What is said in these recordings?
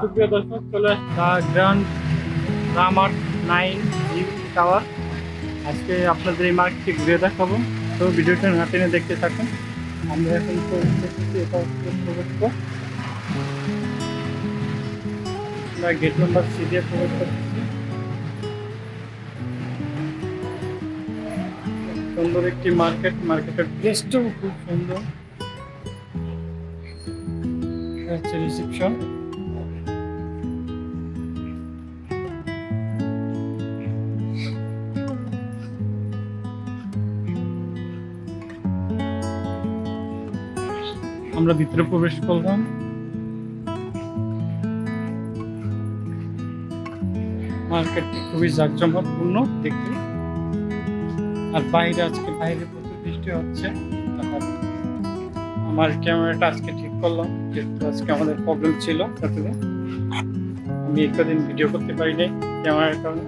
সুপ্রিয় দর্শক, চলে the grand রামার nine G tower. আজকে আপনাদের এই মার্কেটটি ঘুরে দেখাবো। তো ভিডিওটা না টেনে দেখতে থাকুন। আমরা এখন এটা আমরা গেট নাম্বার সি দিয়ে প্রবেশ করতেছি। সুন্দর একটি মার্কেট। মার্কেটের প্লেসটাও খুব সুন্দর। হচ্ছে রিসেপশন আমরা ভিতরে প্রবেশ করলাম। মার্কেটটি খুবই জাঁকজমকপূর্ণ দেখতে। আর বাইরে আজকে বাইরে প্রচুর বৃষ্টি হচ্ছে। আমার ক্যামেরাটা আজকে ঠিক করলাম, যেহেতু আজকে আমাদের প্রবলেম ছিল তাতে আমি কদিন ভিডিও করতে পারি ক্যামেরার কারণে।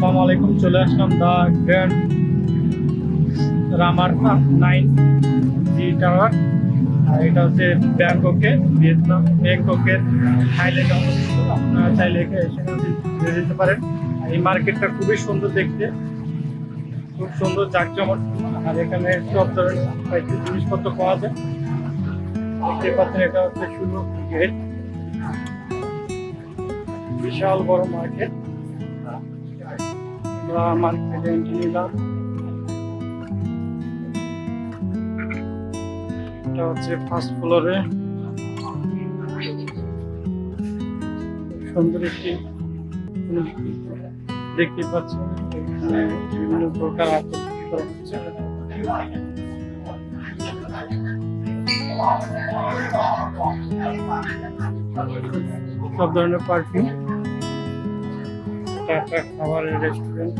আসসালামু আলাইকুম চলে আসলাম the grand রামার nine G tower. আর এটা হচ্ছে ব্যাংককে, ভিয়েতনাম। ব্যাংককের অবস্থিত। আপনারা চাইলে এখানে যেতে পারেন। এই মার্কেটটা খুবই সুন্দর দেখতে। খুব সুন্দর জাঁকজমক। আর এখানে সব ধরনের কয়েকটি জিনিসপত্র পাওয়া যায়। দেখতে পাচ্ছেন, এটা হচ্ছে শুরু গেট। বিশাল বড় মার্কেট। আমরা মার্কেটে এটা হচ্ছে ফার্স্ট ফ্লোরে সুন্দর একটি দেখতে পাচ্ছেন। বিভিন্ন প্রকার সব ধরনের পারফিউম। একটা খাবারের রেস্টুরেন্ট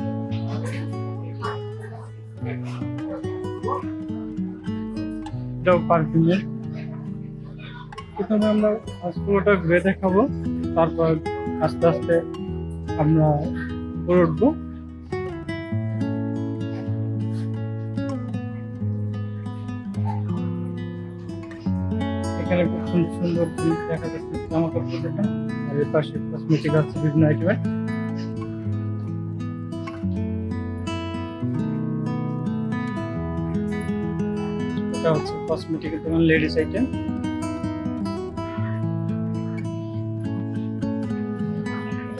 এটাও পারফিউমের প্রথমে আমরা পুরোটা ঘুরে দেখাবো। তারপর আস্তে আস্তে আমরা উপরে উঠবো। এখানে খুব সুন্দর সুন্দর দেখা যাচ্ছে, জামা কাপড় আর এর পাশে কসমেটিক আছে বিভিন্ন আইটেমের এটা হচ্ছে কসমেটিক দোকান লেডিস আইটেম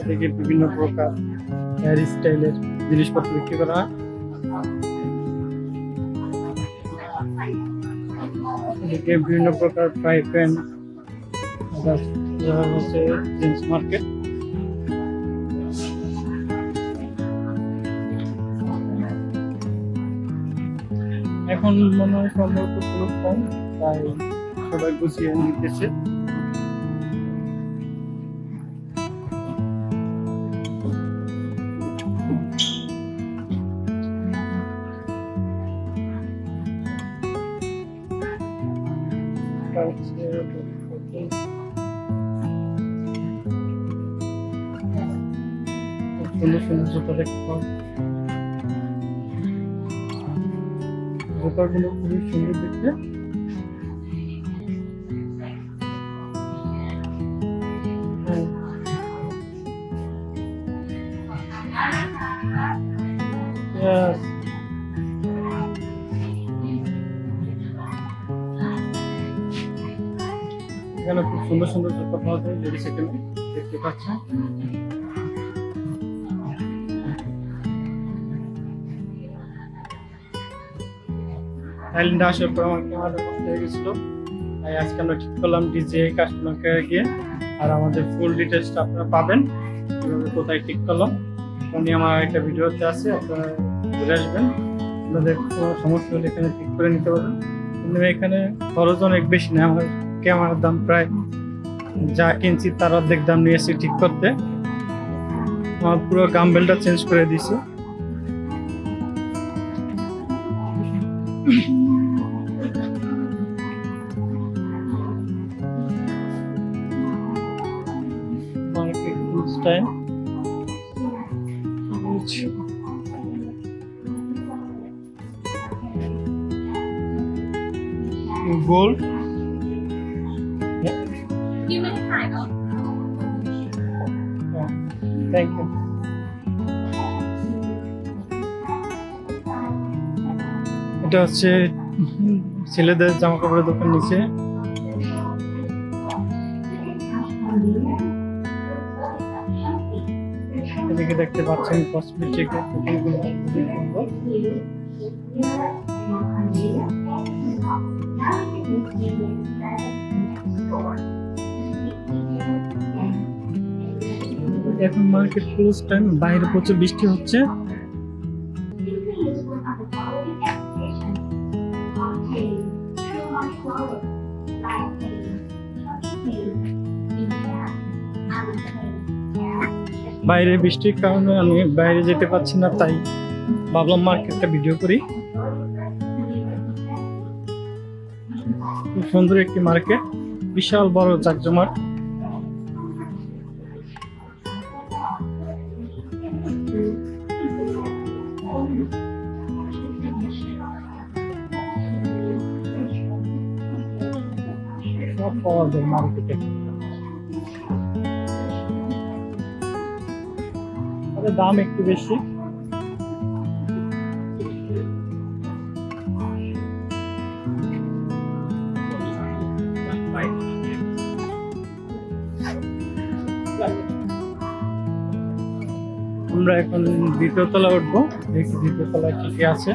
এদিকে বিভিন্ন প্রকার হেয়ার স্টাইলের জিনিসপত্র বিক্রি করা হয়। এদিকে বিভিন্ন প্রকার ফ্রাই প্যান হচ্ছে জিন্স মার্কেট এখন মনে হয় সম্ভবত পুরো কম তাই সবাই গুছিয়ে নিতেছে। সুন্দর সুন্দর পাওয়া জুতাগুলো খুবই সুন্দর দেখতে হ্যাঁ। Yes. এখানে খুব সুন্দর সুন্দর জুতো পাওয়া যায় লেডিস এখানে দেখতে পাচ্ছেন থাইল্যান্ডে আসার পর আমার ক্যামেরাটা নষ্ট হয়ে গেছিল। তাই আজকে আমরা ঠিক করলাম ডিজে কাস্টমার কেয়ারে গিয়ে। আর আমাদের ফুল ডিটেলসটা আপনারা পাবেন। কোথায় ঠিক করলাম। উনি আমার একটা ভিডিওতে আছে, আপনারা ঘুরে আসবেন। আপনাদের কোনো সমস্যা হলে এখানে ঠিক করে নিতে পারবেন। কিন্তু এখানে খরচ অনেক বেশি না, আমার ক্যামেরার দাম প্রায় যা কিনছি তার অর্ধেক দাম নিয়েছি ঠিক করতে। আমার পুরো গামবেলটা চেঞ্জ করে দিয়েছি। Yeah. Thank you. এটা হচ্ছে ছেলেদের জামা কাপড়ের দোকান নিচে দেখতে পাচ্ছেন কসমেটিক এখন মার্কেট ক্লোজ টাইম বাইরে প্রচুর বৃষ্টি হচ্ছে। বাইরে বৃষ্টির কারণে আমি বাইরে যেতে পারছি না, তাই ভাবলাম মার্কেটটা ভিডিও করি। সুন্দর একটি মার্কেট বিশাল বড় মার্কেটে। দাম একটু বেশি। আমরা এখন দ্বিতীয় তলা উঠবো। দেখি দ্বিতীয় তলায় কি কি আছে।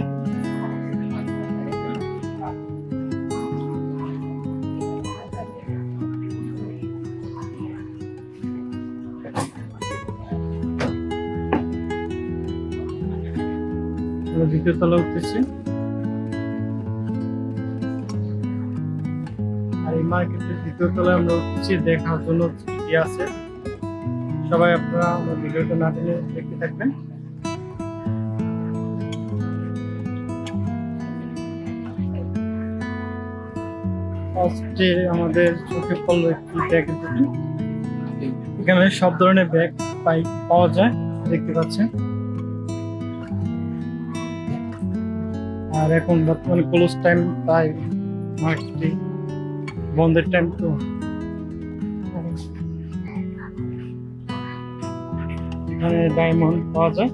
দ্বিতীয় তলা উঠতেছি। আর এই মার্কেটের দ্বিতীয় তলায় আমরা উঠতেছি, দেখার জন্য কি আছে। সবাই আপনারা আমার ভিডিওটা না টেনে দেখতে থাকবেন। আমাদের চোখে পড়ল একটি দোকান এখানে সব ধরনের ব্যাগ পাই পাওয়া যায়, দেখতে পাচ্ছেন। আর এখন বর্তমানে ক্লোজ টাইম তাই মার্কেটটি বন্ধের টাইম তো। এখানে ডায়মন্ড পাওয়া যায়।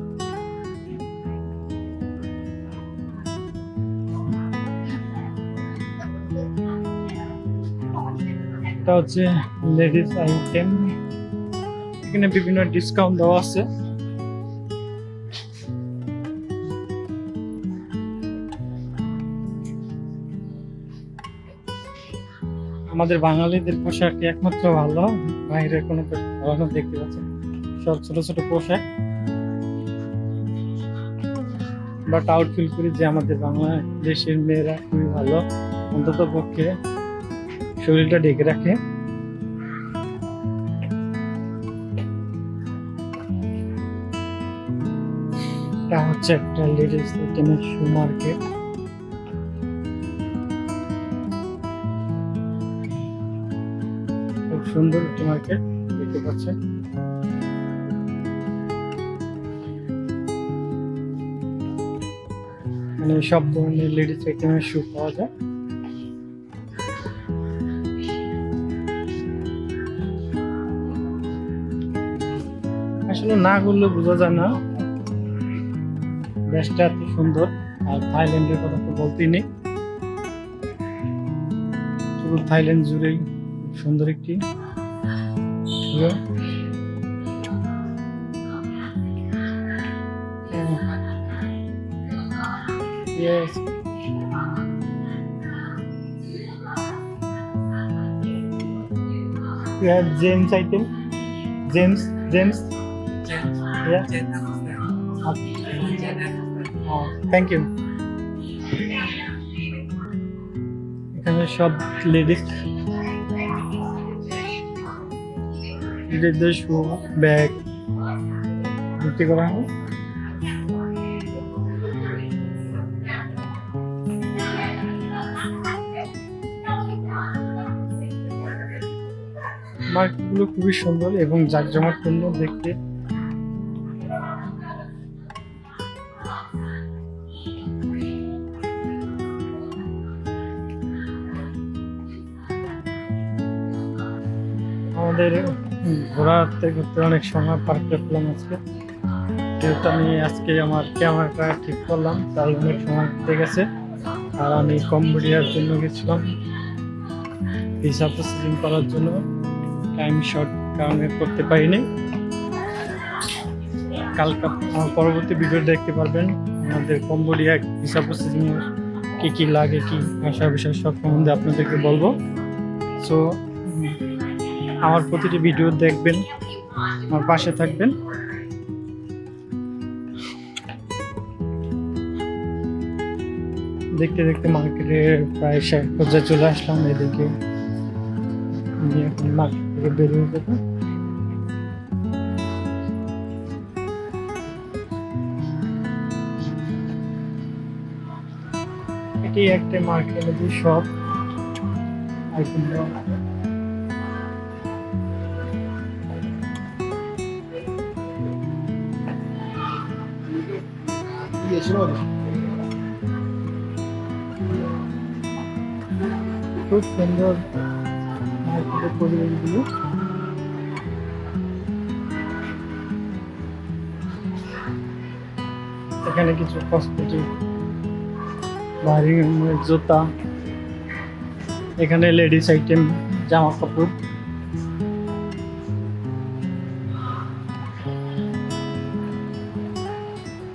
এটা হচ্ছে লেডিস আইটেম। এখানে বিভিন্ন ডিসকাউন্ট দেওয়া আছে। আমাদের বাঙালিদের পোশাক একমাত্র ভালো বাইরে কোনো ভালো দেখতে পাচ্ছেন। সব ছোট ছোট পোশাক বাট আউট ফিল করি যে আমাদের বাংলাদেশের মেয়েরা খুবই ভালো। অন্তত পক্ষে শরীরটা ঢেকে রাখে। এটা হচ্ছে একটা লেডিস আইটেমের শু মার্কেট খুব সুন্দর একটি মার্কেট দেখতে পাচ্ছেন। মানে সব ধরনের লেডিস আইটেমের শু পাওয়া যায়। আসলে না করলে বোঝা যায় না। দেশটা এত সুন্দর, আর থাইল্যান্ডের কথা তো বলতেই নেই। পুরো থাইল্যান্ড জুড়েই সুন্দর একটি জায়গা। Yes. You have James item? James? James? Yeah. Oh, thank you. এখানে সব লেডিস লেডিসদের শু ব্যাগ বিক্রি করা হয় মার্কগুলো খুবই সুন্দর এবং জাঁকজমাটপূর্ণ দেখতে। আমাদের ঘোরাতে ঘুরতে অনেক সময় পার্ক পেলাম আজকে। যেহেতু আমি আজকে আমার ক্যামেরাটা ঠিক করলাম তার অনেক সময় কেটে গেছে। আর আমি কম্বোডিয়ার জন্য গেছিলাম ভিসা প্রসেসিং করার জন্য। টাইম শর্ট কারণে করতে পারিনি। কালকে আমার পরবর্তী ভিডিও দেখতে পারবেন। আমাদের কম্বোডিয়া ভিসা প্রসেসিং কি কি লাগে, কি ভাষা বিষয় সব সম্বন্ধে আপনাদেরকে বলব। সো আমার প্রতিটি ভিডিও দেখবেন, আমার পাশে থাকবেন। দেখতে দেখতে মার্কেটে প্রায় শেষ পর্যায়ে চলে আসলাম এদিকে। মার্কেট থেকে বেরিয়ে যাব এটি একটা মার্কেটের শপ আইফোন খুব সুন্দর মার্কেটের পরিবেশগুলো এখানে কিছু কসমেটিক বাড়ি জুতা, এখানে লেডিস আইটেম জামা কাপড়।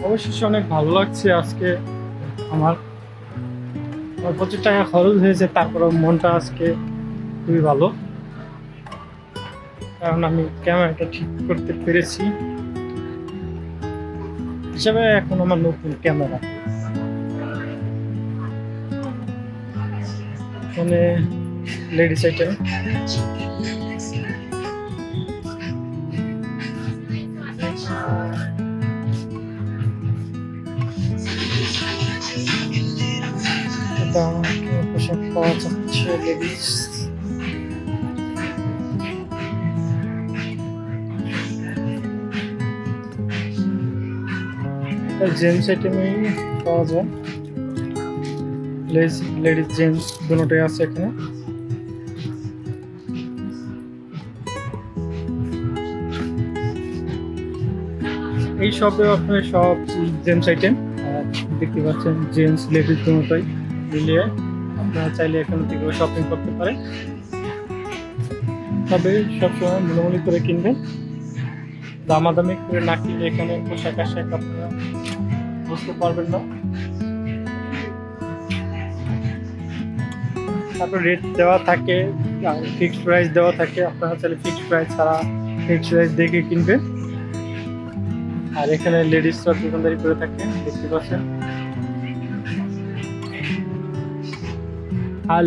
অবশেষে অনেক ভালো লাগছে আজকে আমার প্রচুর টাকা খরচ হয়েছে, তারপরেও মনটা আজকে খুবই ভালো। কারণ আমি ক্যামেরাটা ঠিক করতে পেরেছি। হিসাবে এখন আমার নতুন ক্যামেরা। এখানে লেডিস আইটেম পোশাক পাওয়া যাচ্ছে লেডিস জেন্টস আইটেমই পাওয়া যায়। লেডিস জেন্টস দুটোই আছে এখানে। এই শপে আপনার সব জেন্টস আইটেম দেখতে পাচ্ছেন জেন্টস লেডিস দুটোই মিলিয়ে আপনারা চাইলে এখান থেকে শপিং করতে পারেন। তবে সবসময় মনোমনি করে কিনবেন। দামাদামি করে না কিনলে এখানে পোশাক আশাক আপনারা বুঝতে পারবেন না। তারপর রেট দেওয়া থাকে ফিক্সড প্রাইস দেওয়া থাকে, আপনারা চাইলে ফিক্সড প্রাইস ছাড়া ফিক্সড প্রাইস দেখে কিনবেন। আর এখানে লেডিসরা দোকানদারি করে থাকে, দেখতে পাচ্ছেন। আর